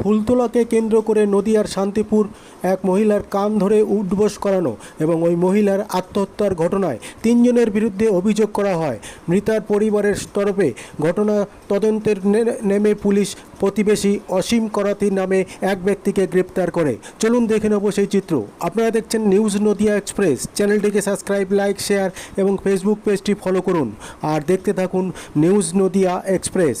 ফুলতোলাকে কেন্দ্র করে নদিয়ার শান্তিপুর এক মহিলার কান ধরে উঠবোস করানো এবং ওই মহিলার আত্মহত্যার ঘটনায় তিনজনের বিরুদ্ধে অভিযোগ করা হয়। মৃতার পরিবারের তরফে ঘটনা তদন্তের নেমে পুলিশ প্রতিবেশী অসীম করাতি নামে এক ব্যক্তিকে গ্রেপ্তার করে। চলুন দেখে নেব সেই চিত্র। আপনারা দেখছেন নিউজ নদিয়া এক্সপ্রেস। চ্যানেলটিকে সাবস্ক্রাইব, লাইক, শেয়ার এবং ফেসবুক পেজটি ফলো করুন। আর দেখতে থাকুন news Nadia express.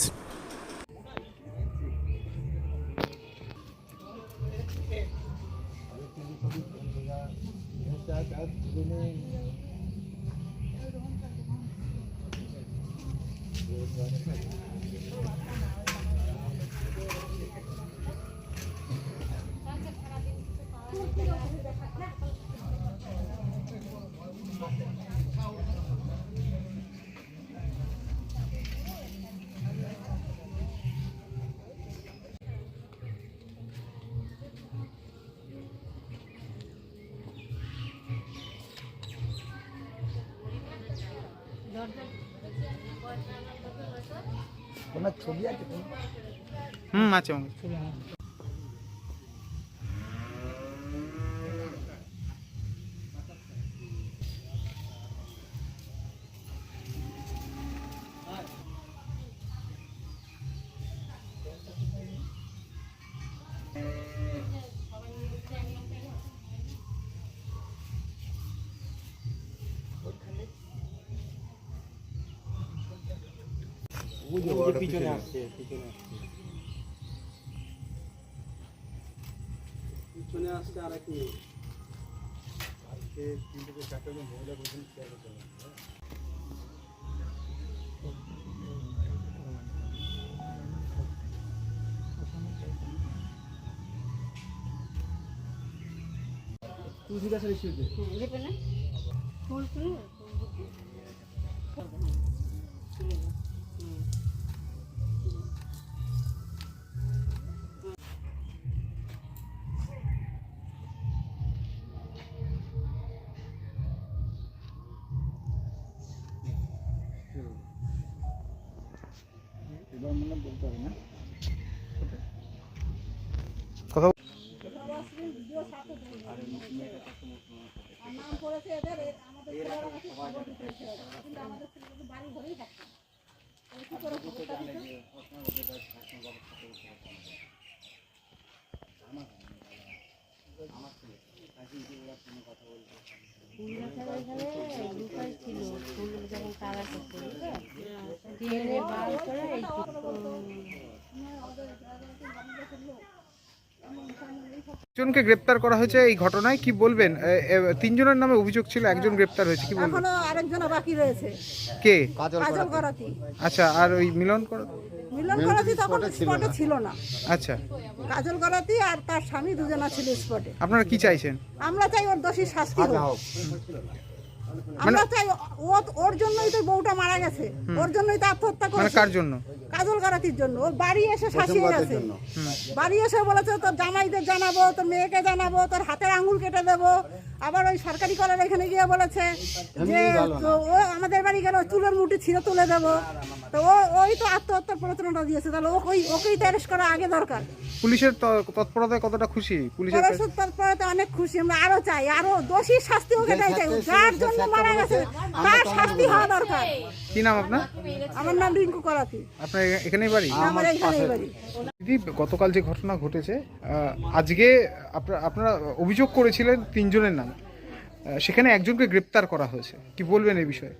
shout out Gunung. Thank you. ওনার ছবি আছে? হুম আছে পিছনে আসছে পিছনে পিছনে আসছে আর এক মেয়ে আজকে তিন থেকে চারটে জন মহিলা বলছেন চেয়ারে চলে তুই ঠিক আছে রেখে এবার মনে হয় বলতে হবে না। কথা ছিল ফুল যখন তারা করতে ডিএনএ বার করে এই একজনকে গ্রেপ্তার করা হয়েছে এই ঘটনায় কি বলবেন? তিনজনের নামে অভিযোগ ছিল একজন গ্রেপ্তার হয়েছে কি বলবেন? এখনও আরেকজন বাকি রয়েছে। কে? কাজল করাতি। আচ্ছা আর ওই মিলন কর মিলন করাতি তখন স্পটে ছিল না। আচ্ছা। কাজল করাতি আর তার স্বামী দুজনা ছিল স্পটে আপনারা কি চাইছেন? আমরা চাই ওর দোষী শাস্তি হোক। আমরা চাই ও- ওর জন্যই তো বউটা মারা গেছে। ওর জন্যই তো আত্মহত্যা মানে করেছে। কার জন্য? কাজল করাতির জন্য। ওর বাড়ি এসে শাসিয়ে গেছে। বাড়ি এসে বলেছে তোর জামাইদের জানাব তোর মেয়েকে জানাব তোর হাতের আঙুল কেটে দেবো। আবার ওই সরকারি কলের এখানে গিয়ে বলেছে যে ও আমাদের বাড়ি গেল চুলের মুটি ছিঁড়ে তুলে দেবো। তো ও ওই তো আত্মহত্যার প্ররোচনাটা দিয়েছে। তাহলে ও ওই ওকেই তো অ্যারেস্ট করা আগে দরকার। পুলিশের ত- তৎপরতায় কতটা খুশি? পুলিশের তৎপরতায় তৎপরতে অনেক খুশি। আমরা আরও চাই। আরও দোষী শাস্তি ওকে দেয় চাই যার জন্য মারা গেছে তার শাস্তি হওয়া দরকার। কি নাম আপনার? আমার নাম রিঙ্কু করাতি। আপনার এখানেই বাড়ি? আমার এখানেই বাড়ি। দিদি গতকাল যে ঘটনা ঘটেছে আহ, আজকে আপনারা আপনারা অভিযোগ করেছিলেন তিনজনের নামে। সেখানে একজনকে গ্রেপ্তার করা হয়েছে। কি বলবেন এই বিষয়ে?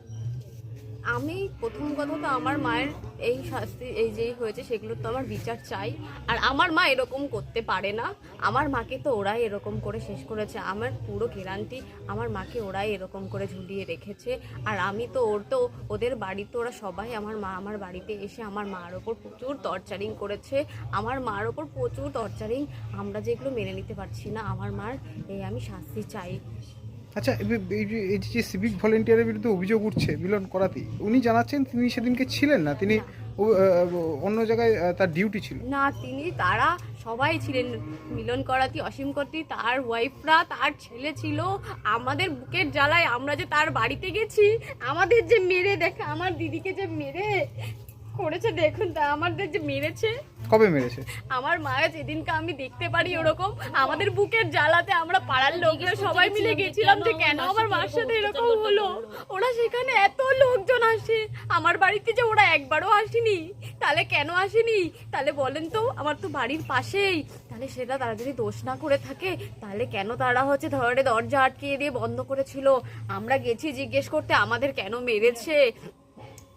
আমি প্রথম কথা তো আমার মায়ের এই শাস্তি, এই যেই হয়েছে, সেগুলো তো আমার বিচার চাই। আর আমার মা এরকম করতে পারে না। আমার মাকে তো ওরাই এরকম করে শেষ করেছে। আমার পুরো কেরানটি আমার মাকে ওরাই এরকম করে ঝুলিয়ে রেখেছে। আর আমি তো ওর তো, ওদের বাড়িতে ওরা সবাই আমার মা, আমার বাড়িতে এসে আমার মার ওপর প্রচুর টর্চারিং করেছে। আমার মার ওপর প্রচুর টর্চারিং আমরা যেগুলো মেনে নিতে পারছি না, আমার মার এই আমি শাস্তি চাই। আচ্ছা এই যে- সিভিক ভলেন্টিয়ারের বিরুদ্ধে অভিযোগ উঠছে মিলন করাতি, উনি জানাচ্ছেন তিনি সেদিনকে ছিলেন না, তিনি অন্য জায়গায় তার ডিউটি ছিল। না, তিনি, তারা সবাই ছিলেন। মিলন করাতি, অসীম কর্তি, তার ওয়াইফরা তার ছেলে ছিল। আমাদের বুকের জ্বালায় আমরা যে তার বাড়িতে গেছি, আমাদের যে মেরে দেখে, আমার দিদিকে যে মেরে করেছে দেখুন তা আমাদের যে মেরেছে। কবে মেরেছে? আমার মায়ের যেদিনকে আমি দেখতে পারি ওরকম আমাদের বুকের জ্বালাতে আমরা পাড়ার লোকরা সবাই মিলে গেছিলাম যে কেন আমার মার সাথে এরকম হলো? ওরা সেখানে এত লোকজন আসে আমার বাড়িতে যে ওরা একবারও আসেনি তাহলে কেন আসেনি? তাহলে বলেন তো আমার তো বাড়ির পাশেই। তাহলে সেটা তারা যদি দোষ না করে থাকে তাহলে কেন তারা হচ্ছে ধরে দরজা আটকিয়ে দিয়ে বন্ধ করেছিল? আমরা গেছি জিজ্ঞেস করতে আমাদের কেন মেরেছে?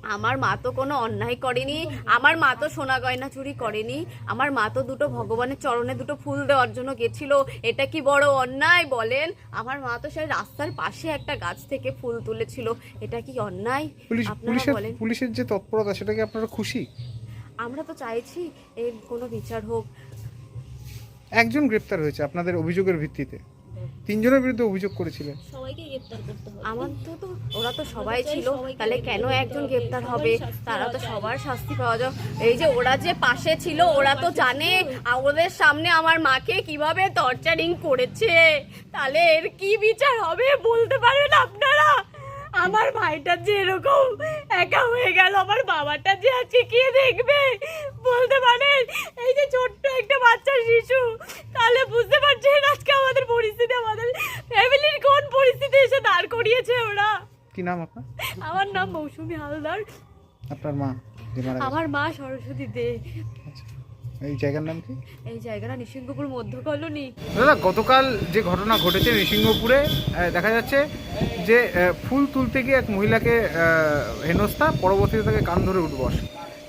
আমার মা তো কোনো অন্যায় করেনি আমার মা তো সোনা গয়না চুরি করেনি আমার মা তো দুটো ভগবানের চরণে দুটো ফুল দেওয়ার জন্য গেছিল এটা কি বড় অন্যায় বলেন? আমার মা তো সেই রাস্তার পাশে একটা গাছ থেকে ফুল তুলেছিল এটা কি অন্যায়? পুলিশ আপনারা বলেন। পুলিশের যে তৎপরতা সেটা কি আপনারা খুশি? আমরা তো চাইছি এর কোনো বিচার হোক। একজন গ্রেপ্তার হয়েছে আপনাদের অভিযোগের ভিত্তিতে। তিনজনের বিরুদ্ধে অভিযোগ করেছিলেন। আমার তো তো ওরা তো সবাই ছিল তাহলে কেন একজন গ্রেপ্তার হবে? তারা তো সবার শাস্তি পাওয়া যায়। এই যে ওরা যে পাশে ছিল ওরা তো জানে। ওদের সামনে আমার মাকে কীভাবে টর্চারিং করেছে? তাহলে এর কি বিচার হবে বলতে পারেন আপনারা? আমার ভাইটা যে এরকম একা হয়ে গেল আমার বাবাটা যে আজকে কে দেখবে বলতে পারেন এই যে ছোট্ট একটা বাচ্চা শিশু তাহলে বুঝতে পারছেন আজকে আমাদের পরিস্থিতি আমাদের ফ্যামিলির কোন পরিস্থিতি এসে দাঁড় করিয়েছে ওরা কি নাম আপনার আমার নাম মৌসুমী হালদার আপনার মা। আমার মা সরস্বতী দে। এই জায়গার নাম কি? এই জায়গাটা নিসিংহপুর মধ্য কলোনি। দাদা গতকাল যে ঘটনা ঘটেছে নৃসিংহপুরে দেখা যাচ্ছে যে ফুল তুলতে গিয়ে এক মহিলাকে হেনস্থা পরবর্তীতে তাকে কান ধরে উঠবস।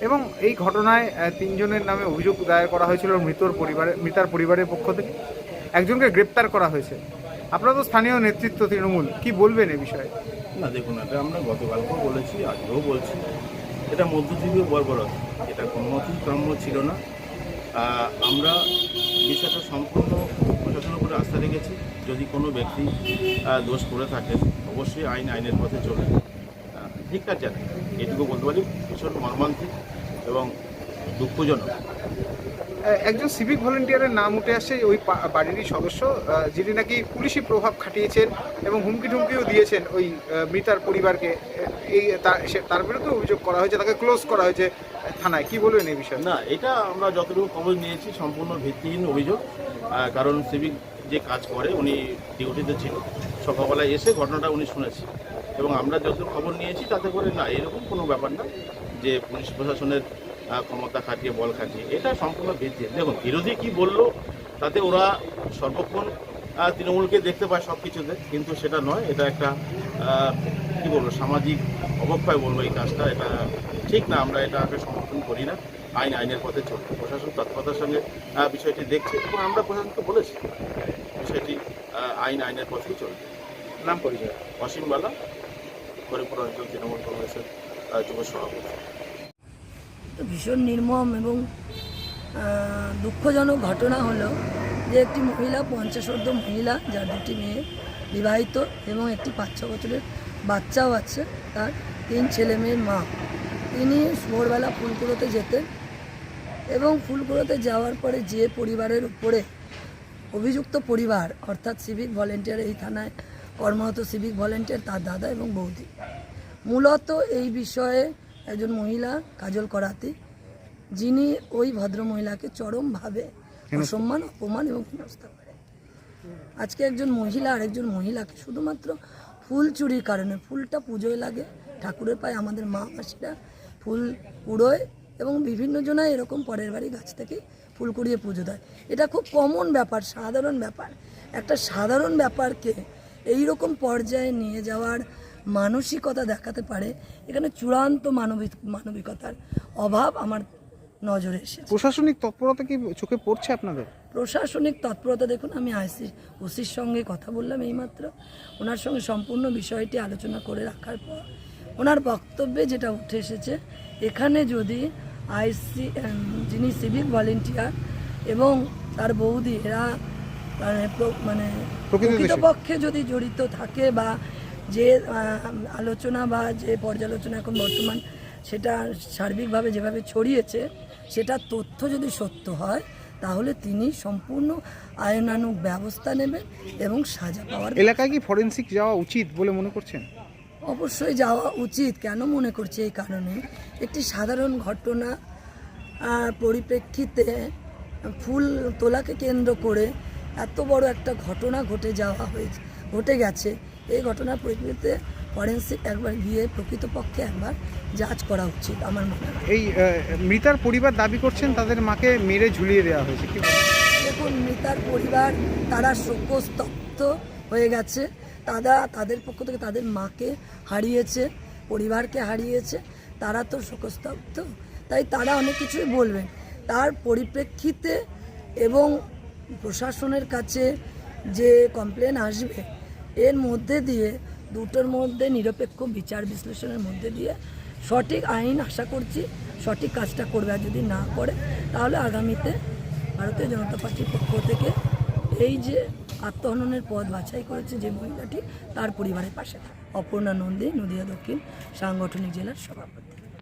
এবং এই ঘটনায় তিনজনের নামে অভিযোগ দায়ের করা হয়েছিল মৃতর পরিবারে মৃতার পরিবারের পক্ষ থেকে। একজনকে গ্রেপ্তার করা হয়েছে। আপনারা তো স্থানীয় নেতৃত্ব তৃণমূল কি বলবেন এ বিষয়ে? না দেখুন এটা আমরা গতকালকেও বলেছি আজকেও বলছি। এটা মধ্যযুগীয় বর্বরতা। এটা কোনো মতেই কাম্য ছিল না। আমরা বিষয়টা সম্পূর্ণ প্রশাসনের উপরে আস্থা রেখেছি। যদি কোনো ব্যক্তি দোষ করে থাকেন অবশ্যই আইন, আইনের পথে চলে ঠিক আছে, এটুকু বলতে পারি, ভীষণ মর্মান্তিক এবং দুঃখজনক। একজন সিভিক ভলেন্টিয়ারের নাম উঠে আসছে ওই বাড়িরই সদস্য যিনি নাকি পুলিশি প্রভাব খাটিয়েছেন এবং হুমকি টুমকিও দিয়েছেন ওই মৃতার পরিবারকে। এই তার বিরুদ্ধে অভিযোগ করা হয়েছে, তাকে ক্লোজ করা হয়েছে। থানায়? কি বলবেন এই বিষয়ে? না, এটা আমরা যতটুকু খবর নিয়েছি, সম্পূর্ণ ভিত্তিহীন অভিযোগ। কারণ সিভিক যে কাজ করে, উনি ডিউটিতে ছিল। সকালবেলায় এসে ঘটনাটা উনি শুনেছে এবং আমরা যত খবর নিয়েছি, তাতে করে না, এরকম কোনো ব্যাপার না যে পুলিশ প্রশাসনের ক্ষমতা খাটিয়ে, বল খাটিয়ে, এটা সম্পূর্ণ ভিত্তিহীন। দেখুন, বিরোধী কি বলল, তাতে ওরা সর্বক্ষণ তৃণমূলকে দেখতে পায় সব কিছুতে কিন্তু সেটা নয়, এটা একটা বলব সামাজিক অবক্ষয় বলব এই কাজটা এটা ঠিক না আমরা এটাকে সমর্থন করি না। আইন আইনের পথে চলবে প্রশাসন তৎপরতার সঙ্গে বিষয়টি দেখছে এবং আমরা প্রশাসনকে বলেছি বিষয়টি আইন আইনের পথেই চলবে। নাম পরিচয়? অসীম বালা হরিপুর অঞ্চল তৃণমূল কংগ্রেসের যুব সভাপতি। তো ভীষণ নির্মম এবং দুঃখজনক ঘটনা হলো যে একটি মহিলা পঞ্চাশোর্ধ মহিলা যার দুটি মেয়ে বিবাহিত এবং একটি পাঁচ ছ বছরের বাচ্চাও আছে তার তিন ছেলে মেয়ের মা। তিনি ভোরবেলা ফুল কুড়োতে যেতেন এবং ফুল কুড়োতে যাওয়ার পরে যে পরিবারের উপরে অভিযুক্ত পরিবার অর্থাৎ সিভিক ভলেন্টিয়ার এই থানায় কর্মরত সিভিক ভলেন্টিয়ার তার দাদা এবং বৌদি। মূলত এই বিষয়ে একজন মহিলা কাজল করাতি যিনি ওই ভদ্র মহিলাকে চরমভাবে অসম্মান অপমান এবং হেনস্থা করে। আজকে একজন মহিলা আর একজন মহিলাকে শুধুমাত্র ফুল চুরির কারণে, ফুলটা পুজোয় লাগে, ঠাকুরের পায়ে আমাদের মা মাসিরা ফুল কুড়োয় এবং বিভিন্ন জনায় এরকম পরের বাড়ি গাছ থেকে ফুল কুড়িয়ে পুজো দেয়। এটা খুব কমন ব্যাপার, সাধারণ ব্যাপার। একটা সাধারণ ব্যাপারকে এই রকম পর্যায়ে নিয়ে যাওয়ার মানসিকতা দেখাতে পারে, এখানে চূড়ান্ত মানবিক, মানবিকতার অভাব আমার নজরে এসে প্রশাসনিক তৎপরতা কি চোখে পড়ছে আপনাদের? প্রশাসনিক তৎপরতা দেখুন আমি আইসি ওসির সঙ্গে কথা বললাম এইমাত্র ওনার সঙ্গে সম্পূর্ণ বিষয়টি আলোচনা করে রাখার পর ওনার বক্তব্যে যেটা উঠে এসেছে এখানে যদি আইসি যিনি সিভিক ভলেন্টিয়ার এবং তার বৌদি এরা মানে মানে। প্রকৃতপক্ষে যদি জড়িত থাকে বা যে আলোচনা বা যে পর্যালোচনা এখন বর্তমান সেটা সার্বিকভাবে যেভাবে ছড়িয়েছে সেটা তথ্য যদি সত্য হয় তাহলে তিনি সম্পূর্ণ আইনানুগ ব্যবস্থা নেবেন এবং সাজা পাওয়ার এলাকায় কি ফরেন্সিক যাওয়া উচিত বলে মনে করছেন? অবশ্যই যাওয়া উচিত। কেন মনে করছি এই কারণে? একটি সাধারণ ঘটনা পরিপ্রেক্ষিতে ফুল তোলাকে কেন্দ্র করে এত বড় একটা ঘটনা ঘটে যাওয়া হয়েছে ঘটে গেছে। এই ঘটনার পরিপ্রেক্ষিতে ফরেন্সিক একবার গিয়ে প্রকৃতপক্ষে একবার যাচ করা উচিত আমার মনে হয়। এই মৃতার পরিবার দাবি করছেন তাদের মাকে মেরে ঝুলিয়ে দেওয়া হয়েছে দেখুন মৃতার পরিবার তারা শোকস্তব্ধ হয়ে গেছে। তারা তাদের পক্ষ থেকে তাদের মাকে হারিয়েছে পরিবারকে হারিয়েছে তারা তো শোকস্তব্ধ। তাই তারা অনেক কিছুই বলবেন। তার পরিপ্রেক্ষিতে এবং প্রশাসনের কাছে যে কমপ্লেন আসবে এর মধ্যে দিয়ে দুটোর মধ্যে নিরপেক্ষ বিচার বিশ্লেষণের মধ্যে দিয়ে সঠিক আইন আশা করছি, সঠিক কাজটা করবে আর যদি না করে, তাহলে আগামীতে ভারতীয় জনতা পার্টির পক্ষ থেকে এই যে আত্মহননের পদ বাছাই করেছে যে মহিলাটি, তার পরিবারের পাশে। অপর্ণা নন্দী, নদীয়া দক্ষিণ সাংগঠনিক জেলার সভাপতি।